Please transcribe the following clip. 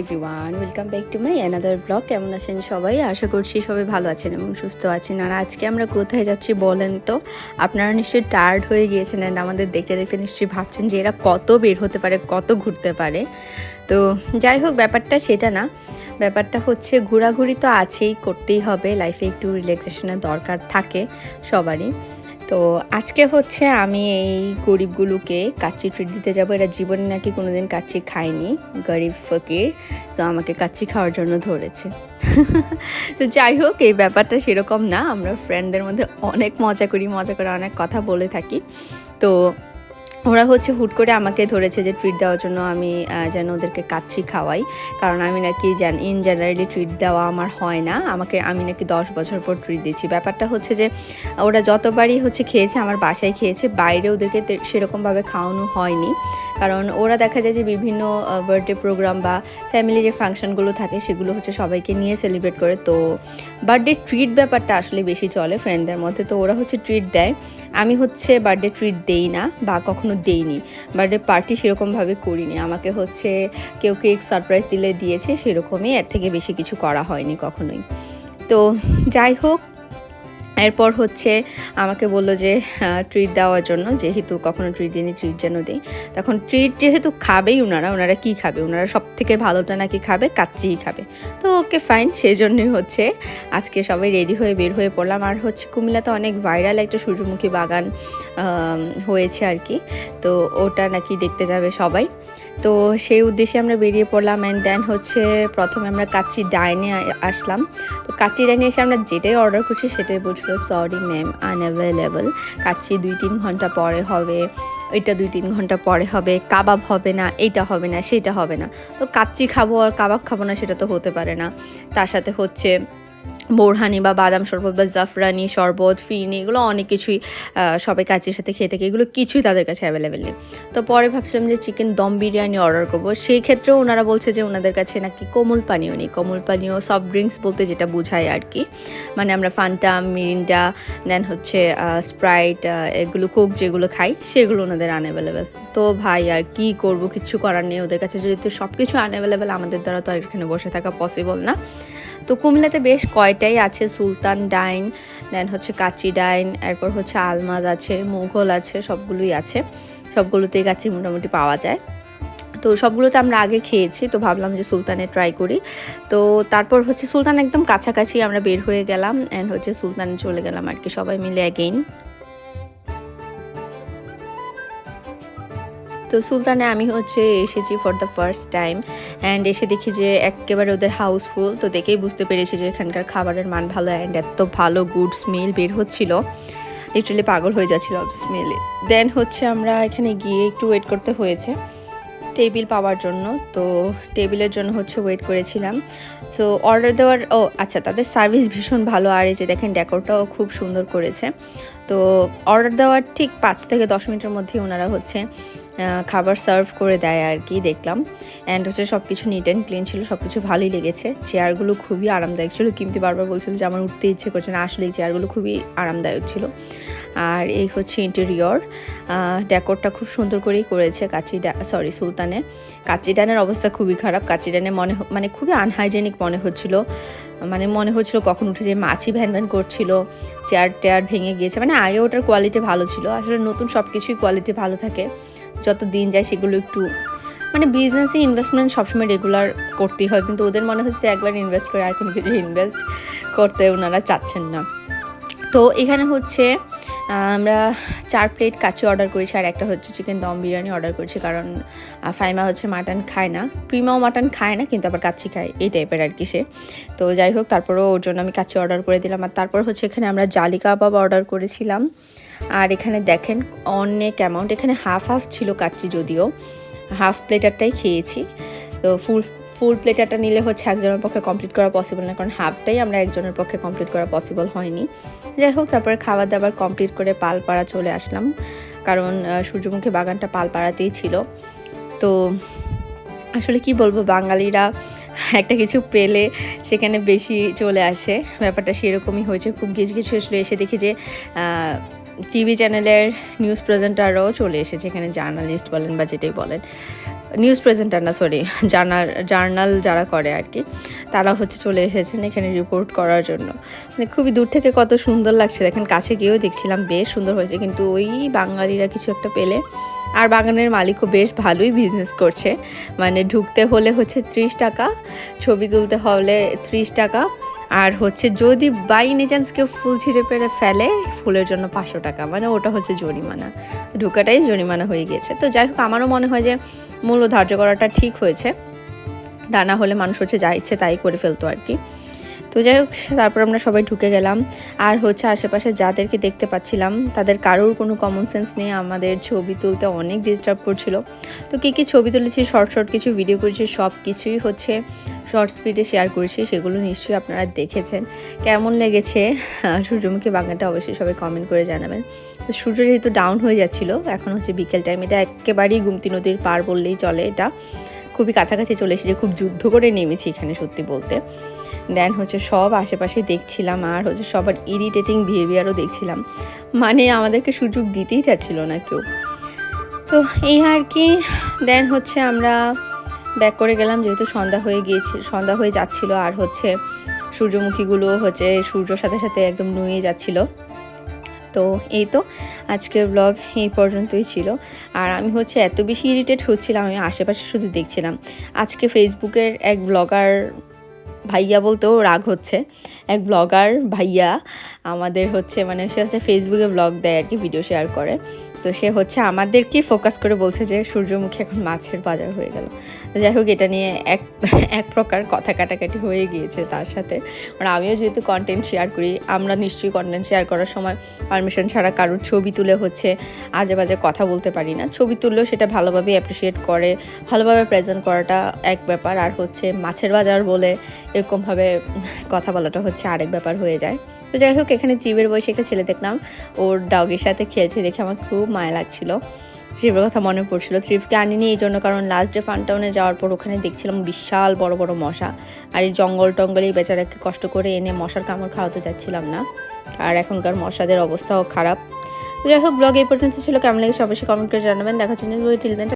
Everyone welcome back to my another blog কেমন আছেন সবাই? আশা করছি সবাই ভালো আছেন এবং সুস্থ আছেন। আর আজকে আমরা কোথায় যাচ্ছি বলেন তো? আপনারা নিশ্চয়ই টায়ার্ড হয়ে গিয়েছেন অ্যান্ড আমাদের দেখতে দেখতে নিশ্চয়ই ভাবছেন যে এরা কত বের হতে পারে, কত ঘুরতে পারে। তো যাই হোক, ব্যাপারটা সেটা না। ব্যাপারটা হচ্ছে ঘোরাঘুরি তো আছেই, করতেই হবে। লাইফে একটু রিল্যাক্সেশনের দরকার থাকে সবারই। তো আজকে হচ্ছে আমি এই গরিবগুলোকে কাচ্চি ট্রিট দিতে যাব। এরা জীবনে নাকি কোনোদিন কাচ্চি খায়নি, গরিব ফকির। তো আমাকে কাচ্চি খাওয়ার জন্য ধরেছে। তো যাই হোক, এই ব্যাপারটা সেরকম না। আমরা ফ্রেন্ডদের মধ্যে অনেক মজা করি, মজা করে অনেক কথা বলে থাকি। তো ওরা হচ্ছে হুট করে আমাকে ধরেছে যে ট্রিট দেওয়ার জন্য আমি যেন ওদেরকে কাচ্চি খাওয়াই। কারণ আমি নাকি জান ইন জেনারেলি ট্রিট দেওয়া আমার হয় না। আমাকে, আমি নাকি দশ বছর পর ট্রিট দিচ্ছি। ব্যাপারটা হচ্ছে যে, ওরা যতবারই হচ্ছে খেয়েছে, আমার বাসায় খেয়েছে, বাইরে ওদেরকে সেরকমভাবে খাওয়ানো হয়নি। কারণ ওরা দেখা যায় যে বিভিন্ন বার্থডে প্রোগ্রাম বা ফ্যামিলি যে ফাংশনগুলো থাকে, সেগুলো হচ্ছে সবাইকে নিয়ে সেলিব্রেট করে। তো বার্থডে ট্রিট ব্যাপারটা আসলে বেশি চলে ফ্রেন্ডদের মধ্যে। তো ওরা হচ্ছে ট্রিট দেয়। আমি হচ্ছে বার্থডে ট্রিট দেই না বা কখনো দেইনি। বার্থডে পার্টি সেরকমভাবে করিনি। আমাকে হচ্ছে কেউ কেক সারপ্রাইজ দিলে দিয়েছে, সেরকমই এর থেকে বেশি কিছু করা হয়নি কখনোই। তো যাই হোক এরপর হচ্ছে আমাকে বলল যে ট্রিট দেওয়ার জন্য, যেহেতু কখনো ট্রিট দিইনি ট্রিট যেন দিই। তখন ট্রিট যেহেতু খাবেই ওনারা ওনারা কি খাবে? ওনারা সব থেকে ভালোটা নাকি খাবে? কাচ্চিই খাবে। তো ওকে ফাইন সেই জন্যই হচ্ছে আজকে সবাই রেডি হয়ে বের হয়ে পড়লাম। আর হচ্ছে কুমিল্লাতে অনেক ভাইরাল একটা সূর্যমুখী বাগান হয়েছে আর কি। তো ওটা নাকি দেখতে যাবে সবাই। তো সেই উদ্দেশ্যে আমরা বেরিয়ে পড়লাম অ্যান্ড দেন হচ্ছে প্রথমে আমরা কাচ্চি ডাইনে আসলাম। তো কাচ্চি ডাইনে এসে আমরা যেটাই অর্ডার করছি সেটাই বলছিল সরি ম্যাম আনঅ্যাভেলেবল কাচ্চি দুই তিন ঘণ্টা পরে হবে এটা দুই তিন ঘণ্টা পরে হবে, কাবাব হবে না, এইটা হবে না, সেটা হবে না। তো কাচ্চি খাব আর কাবাব খাব না সেটা তো হতে পারে না। তার সাথে হচ্ছে বোরহানি বা বাদাম শরবত বা জাফরানি শরবত ফিরনি এগুলো অনেক কিছুই সবাই কাচির সাথে খেয়ে থাকে। এগুলো কিছুই তাদের কাছে অ্যাভেলেবেল নেই। তো পরে ভাবছিলাম যে চিকেন দম বিরিয়ানি অর্ডার করব। সেই ক্ষেত্রেও ওনারা বলছে যে ওনাদের কাছে নাকি কোমল পানীয় নেই। কোমল পানীয় সফট ড্রিঙ্কস বলতে যেটা বোঝায় আর কি। মানে আমরা ফান্টা মিরিন্ডা দেন হচ্ছে স্প্রাইট এগুলো কোক যেগুলো খাই, সেগুলো ওনাদের আনঅ্যাভেলেবেল তো ভাই আর কি করব? কিছু করার নেই। ওদের কাছে যদি তো সব কিছু আনঅ্যাভেলেবেল আমাদের দ্বারা তো আর এখানে বসে থাকা পসিবল না। তো কুমিল্লাতে বেশ কয়টাই আছে সুলতান ডাইন দেন হচ্ছে কাচি ডাইন, এরপর হচ্ছে আলমাজ আছে, মুঘল আছে, সবগুলোই আছে। সবগুলোতেই কাচি মোটামুটি পাওয়া যায়। তো সবগুলোতে আমরা আগে খেয়েছি, তো ভাবলাম যে সুলতানে ট্রাই করি। তো তারপর হচ্ছে সুলতান একদম কাছাকাছি আমরা বের হয়ে গেলাম অ্যান্ড হচ্ছে সুলতানে চলে গেলাম আর কি, সবাই মিলে অ্যাগেইন তো সুলতানে আমি হচ্ছে এসেছি for the first time and এসে দেখি যে একেবারে ওদের হাউসফুল তো দেখেই বুঝতে পেরেছি যে এখানকার খাবারের মান ভালো অ্যান্ড এত ভালো গুড স্মেল বের হচ্ছিল। লিটারালি পাগল হয়ে যাচ্ছিল স্মেলে দেন হচ্ছে আমরা এখানে গিয়ে একটু ওয়েট করতে হয়েছে টেবিল পাওয়ার জন্য, তো টেবিলের জন্য হচ্ছে ওয়েট করেছিলাম। তো অর্ডার দেওয়ার, ও আচ্ছা তাদের সার্ভিস ভীষণ ভালো, আর এই যে দেখেন ডেকোরটাও খুব সুন্দর করেছে। তো অর্ডার দেওয়ার ঠিক পাঁচ থেকে দশ মিনিটের মধ্যেই ওনারা হচ্ছে খাবার সার্ভ করে দেয় আর কি, দেখলাম। অ্যান্ড হচ্ছে সব কিছু নিট অ্যান্ড ক্লিন ছিল সব কিছু ভালোই লেগেছে। চেয়ারগুলো খুবই আরামদায়ক ছিল। কিন্তু বারবার বলছিল যে আমার উঠতে ইচ্ছে করছে না। আসলে এই চেয়ারগুলো খুবই আরামদায়ক ছিল। আর এই হচ্ছে ইন্টেরিয়র ডেকোরটা খুব সুন্দর করেই করেছে কাচি সরি সুলতানে। কাচি ডানের অবস্থা খুবই খারাপ। কাচি ডানে মনে মানে খুবই আনহাইজেনিক মনে হচ্ছিল। মানে মনে হচ্ছিল কখন উঠে যে মাছি ভ্যান ভ্যান করছিল। চেয়ার টেয়ার ভেঙে গিয়েছে। মানে আগে ওটার কোয়ালিটি ভালো ছিল। আসলে নতুন সব কিছুই কোয়ালিটি ভালো থাকে। যত দিন যায় সেগুলো একটু মানে বিজনেসে ইনভেস্টমেন্ট সবসময় রেগুলার করতেই হয়। কিন্তু ওদের মনে হচ্ছে একবার ইনভেস্ট করে আর কোনো কিছু ইনভেস্ট করতে ওনারা চাচ্ছেন না। তো এখানে হচ্ছে আমরা চার প্লেট কাচি অর্ডার করেছি আর একটা হচ্ছে চিকেন দম বিরিয়ানি অর্ডার করেছি কারণ ফাইমা হচ্ছে মাটন খায় না। প্রিমাও মাটন খায় না, কিন্তু আবার কাচ্চি খায়, এই টাইপের আর কি সে। তো যাই হোক, তারপরেও ওর জন্য আমি কাচ্চি অর্ডার করে দিলাম। আর তারপর হচ্ছে এখানে আমরা জালি কাবাব অর্ডার করেছিলাম। আর এখানে দেখেন অনেক অ্যামাউন্ট এখানে হাফ হাফ ছিল কাচ্চি যদিও। হাফ প্লেটারটাই খেয়েছি। তো ফুল ফুল প্লেটারটা নিলে হচ্ছে একজনের পক্ষে কমপ্লিট করা পসিবল না, কারণ হাফটাই আমরা একজনের পক্ষে কমপ্লিট করা পসিবল হয়নি। যাই হোক, তারপরে খাবার দাবার কমপ্লিট করে পালপাড়া চলে আসলাম। কারণ সূর্যমুখী বাগানটা পালপাড়াতেই ছিল। তো আসলে কি বলব, বাঙালিরা একটা কিছু পেলে সেখানে বেশি চলে আসে। ব্যাপারটা সেরকমই হয়েছে। খুব গিজ গিজ হয়েছিল। এসে দেখি যে টিভি চ্যানেলের নিউজ প্রেজেন্টাররাও চলে এসেছে। এখানে জার্নালিস্ট বলেন বা যেটাই বলেন। নিউজ প্রেজেন্টার না সরি জার্নাল জার্নাল যারা করে আর কি, তারা হচ্ছে চলে এসেছেন এখানে রিপোর্ট করার জন্য। মানে খুবই দূর থেকে কত সুন্দর লাগছে। দেখেন কাছে গিয়েও দেখছিলাম, বেশ সুন্দর হয়েছে। কিন্তু ওই বাঙালিরা কিছু একটা পেলে, আর বাগানের মালিকও বেশ ভালোই বিজনেস করছে। মানে ঢুকতে হলে হচ্ছে ত্রিশ টাকা, ছবি তুলতে হলে ত্রিশ টাকা আর হচ্ছে যদি বাই এনি চান্স কেউ ফুল ছিঁড়ে পেরে ফেলে, ফুলের জন্য পাঁচশো টাকা। মানে ওটা হচ্ছে জরিমানা। ঢুকাটাই জরিমানা হয়ে গিয়েছে। তো যাই হোক, আমারও মনে হয় যে মূল্য ধার্য করাটা ঠিক হয়েছে। তা না হলে মানুষ হচ্ছে যা ইচ্ছে তাই করে ফেলতো আর কি। তো যাই হোক, তারপর আমরা সবাই ঢুকে গেলাম। আর হচ্ছে আশেপাশে যাদেরকে দেখতে পাচ্ছিলাম, তাদের কারোর কোনো কমন সেন্স নেই। আমাদের ছবি তুলতে অনেক ডিস্টার্ব করছিল। তো কী কী ছবি তুলেছি শর্ট শর্ট কিছু ভিডিও করেছি, সব কিছুই হচ্ছে শর্ট স্পিডে শেয়ার করেছি। সেগুলো নিশ্চয়ই আপনারা দেখেছেন। কেমন লেগেছে? সূর্যমুখী বাগানটা অবশ্যই সবাই কমেন্ট করে জানাবেন। তো সূর্য যেহেতু ডাউন হয়ে যাচ্ছিল, এখন হচ্ছে বিকেল টাইম এটা একেবারেই গুমতি নদীর পার বললেই চলে এটা। খুবই কাছাকাছি চলে এসেছে, খুব যুদ্ধ করে নেমেছি এখানে সত্যি বলতে। দেন হচ্ছে সব আশেপাশে দেখছিলাম আর হচ্ছে সবার ইরিটেটিং বিহেভিয়ারও দেখছিলাম। মানে আমাদেরকে সুযোগ দিতেই চাচ্ছিল না কেউ। তো এই আর কি দেন হচ্ছে আমরা ব্যাক করে গেলাম যেহেতু সন্ধ্যা হয়ে গিয়েছি, সন্ধ্যা হয়ে যাচ্ছিল আর হচ্ছে সূর্যমুখীগুলো হচ্ছে সূর্যর সাথে সাথে একদম নুয়ে যাচ্ছিল। তো এই তো আজকের ব্লগ এই পর্যন্তই ছিল। আর আমি হচ্ছে এত বেশি ইরিটেট হচ্ছিলাম, আমি আশেপাশে শুধু দেখছিলাম। আজকে ফেসবুকের এক ব্লগার ভাইয়া বলতেও রাগ হচ্ছে। এক ব্লগার ভাইয়া আমাদের হচ্ছে মানে সে হচ্ছে ফেসবুকে ব্লগ দেয় আর কি ভিডিও শেয়ার করে। তো সে হচ্ছে আমাদেরকে ফোকাস করে বলছে যে সূর্যমুখী এখন মাছের বাজার হয়ে গেল। যাই হোক, এটা নিয়ে এক এক প্রকার কথা কাটাকাটি হয়ে গিয়েছে তার সাথে। মানে আমিও যেহেতু কন্টেন্ট শেয়ার করি, আমরা নিশ্চয়ই কন্টেন্ট শেয়ার করার সময় পারমিশন ছাড়া কারোর ছবি তুলে হচ্ছে আজে বাজে কথা বলতে পারি না। ছবি তুললেও সেটা ভালোভাবে অ্যাপ্রিসিয়েট করে, ভালোভাবে প্রেজেন্ট করাটা এক ব্যাপার। আর হচ্ছে মাছের বাজার বলে এরকমভাবে কথা বলাটা হচ্ছে আরেক ব্যাপার হয়ে যায়। তো যাই হোক, এখানে জীবের বয়সে একটা ছেলে দেখলাম। ওর ডগের সাথে খেলছে দেখে আমার খুব মায়া লাগছিল। ট্রিপের কথা মনে পড়ছিল। ট্রিপকে আনিনি এই জন্য কারণ লাস্ট ডে ফান ফানটাউনে যাওয়ার পর ওখানে দেখছিলাম বিশাল বড় বড় মশা। আর এই জঙ্গল টঙ্গলে এই বেচারাকে কষ্ট করে এনে মশার কামড় খাওয়াতে যাচ্ছিলাম না। আর এখনকার মশাদের অবস্থাও খারাপ। যাই হোক ব্লগ এই পর্যন্ত ছিল। কেমন লাগে সবাই কমেন্ট করে জানাবেন। দেখা হচ্ছে